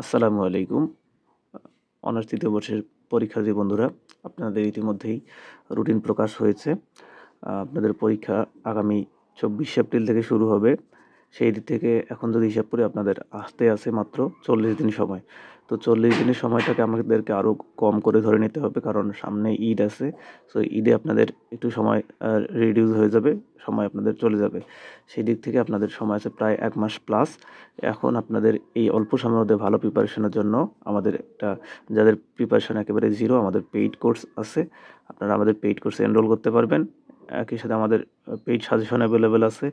আসসালামু আলাইকুম। অনার্স তৃতীয় বর্ষের পরীক্ষার্থী বন্ধুরা, আপনাদের ইতিমধ্যেই রুটিন প্রকাশ হয়েছে। আপনাদের পরীক্ষা আগামী চব্বিশে এপ্রিল থেকে শুরু হবে। সেই দিক থেকে এখন যদি হিসাব করি, আপনাদের আসতে আছে মাত্র চল্লিশ দিন সময়। তো চল্লিশ দিনের সময়টাকে আমাদেরকে আরও কম করে ধরে নিতে হবে, কারণ সামনে ঈদ আছে। সো ঈদে আপনাদের একটু সময় রিডিউস হয়ে যাবে, সময় আপনাদের চলে যাবে। সেই দিক থেকে আপনাদের সময় আছে প্রায় এক মাস প্লাস এখন আপনাদের এই অল্প সময়ের মধ্যে ভালো প্রিপারেশনের জন্য আমাদের একটা, যাদের প্রিপারেশন একেবারে জিরো আমাদের পেইড কোর্স আছে, আপনারা আমাদের পেইড কোর্সে এনরোল করতে পারবেন। একই সাথে আমাদের পেইড সাজেশন অ্যাভেলেবেল আছে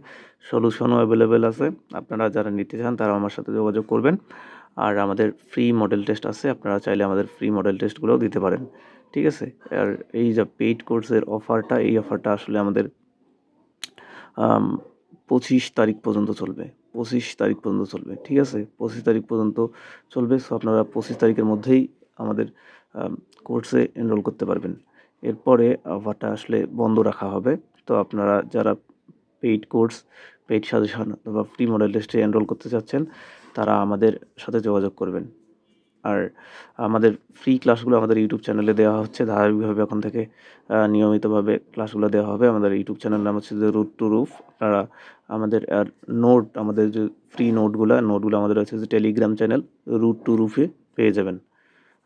সলিউশনও অ্যাভেলেবেল আছে। আপনারা যারা নিতে চান তারা আমার সাথে যোগাযোগ করবেন। আর আমাদের ফ্রি মডেল টেস্ট আছে, আপনারা চাইলে আমাদের ফ্রি মডেল টেস্টগুলোও দিতে পারেন, ঠিক আছে? আর এই যে পেইড কোর্সের অফারটা এই অফারটা আসলে আমাদের পঁচিশ তারিখ পর্যন্ত চলবে, পঁচিশ তারিখ পর্যন্ত চলবে, ঠিক আছে? পঁচিশ তারিখ পর্যন্ত চলবে সো আপনারা পঁচিশ তারিখের মধ্যেই আমাদের কোর্সে এনরোল করতে পারবেন। এরপরে অফারটা আসলে বন্ধ রাখা হবে, তো আপনারা যারা পেইড কোর্স পেইড সাজেশন অথবা ফ্রি মডেল টেস্টে এনরোল করতে চাচ্ছেন তারা আমাদের সাথে যোগাযোগ করবেন। আর আমাদের ফ্রি ক্লাসগুলো আমাদের ইউটিউব চ্যানেলে দেওয়া হচ্ছে। ধারাবাহিকভাবে এখন থেকে নিয়মিতভাবে ক্লাসগুলো দেওয়া হবে। আমাদের ইউটিউব চ্যানেল নাম হচ্ছে যে রুট টু রুফ আপনারা আমাদের, আর নোট আমাদের যে ফ্রি নোটগুলো নোটগুলো আমাদের হচ্ছে যে টেলিগ্রাম চ্যানেল রুট টু রুফে পেয়ে যাবেন।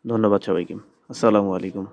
ধন্যবাদ সবাইকে। আসসালামু আলাইকুম।